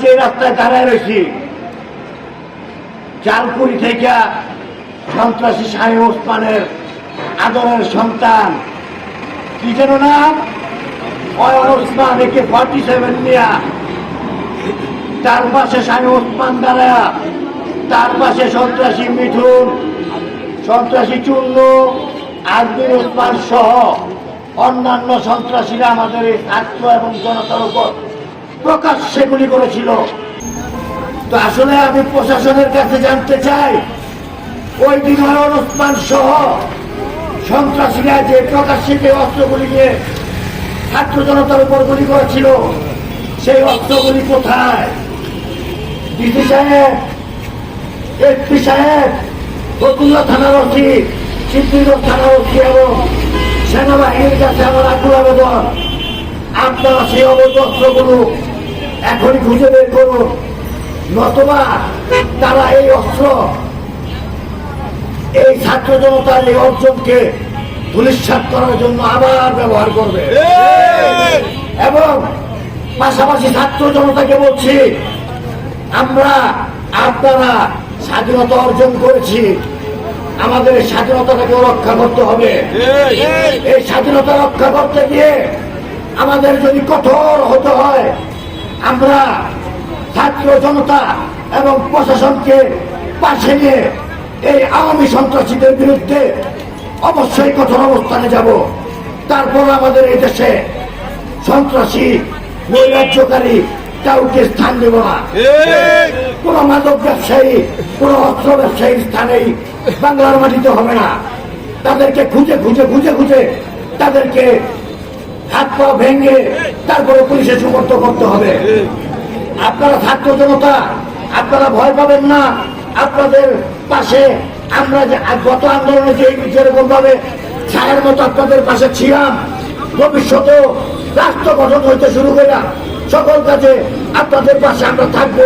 যে রাস্তায় দাঁড়ায় রয়েছি চালকুড়ি থেকে সন্ত্রাসী শাহী ওসমানের আদরের সন্তান, কি যেন নাম? ওসমান, একে ফর্টি সেভেন নিয়া তার পাশে শাহী ওসমান দাঁড়া তার পাশে সন্ত্রাসী মিঠুন, সন্ত্রাসী চূর্ণ আজমির ওসমান সহ অন্যান্য সন্ত্রাসীরা আমাদের এই ছাত্র এবং জনতার উপর প্রকাশ্যে গুলি করেছিল। তো আসলে আমি প্রশাসনের কাছে জানতে চাই, ওই অয়ন ওসমান সহ সন্ত্রাসীরা যে প্রকাশ্যে অস্ত্রগুলি নিয়ে ছাত্র জনতার উপর গুলি করেছিল, সেই অস্ত্রগুলি কোথায়? ডিসি সাহেব, এসপি সাহেব ফতুল্লা থানার ওসি সিদ্ধিগঞ্জ থানার ওসি এবং সেনাবাহিনীর কাছে আমার আকুল আবেদন। আপনারা সেই অবৈধ অস্ত্রগুলো এখনই খুঁজে বের করুন নতবা তারা এই অস্ত্র, এই ছাত্র জনতার এই অর্জনকে ধুলিশ্বাত করার জন্য আবার ব্যবহার করবে। এবং পাশাপাশি ছাত্র জনতাকে বলছি, আমরা আপনারা স্বাধীনতা অর্জন করেছি। আমাদের স্বাধীনতাটাকে রক্ষা করতে হবে। এই স্বাধীনতা রক্ষা করতে গিয়ে আমাদের যদি কঠোর হতে হয় আমরা ছাত্র জনতা এবং প্রশাসনকে পাশে নিয়ে এই আওয়ামী সন্ত্রাসীদের বিরুদ্ধে অবশ্যই কঠোর অবস্থানে যাব। তারপর আমাদের এই দেশে সন্ত্রাসী নৈরাজ্যকারী কাউকে স্থান দেব না। কোন মাদক ব্যবসায়ী কোন অস্ত্র ব্যবসায়ীর স্থানেই বাংলার মাটিতে হবে না। তাদেরকে খুঁজে খুঁজে খুঁজে খুঁজে তাদেরকে হাত পা ভেঙে তারপরে পুলিশে সুপর্দ করতে হবে। আপনারা ছাত্র জনতা, আপনারা ভয় পাবেন না। আপনাদের পাশে আমরা যে গত আন্দোলনে যে যেরকম ভাবে ছায়ের মতো আপনাদের পাশে ছিলাম। ভবিষ্যতেও রাষ্ট্র গঠন হইতে শুরু করে সকল কাজে আপনাদের পাশে আমরা থাকব।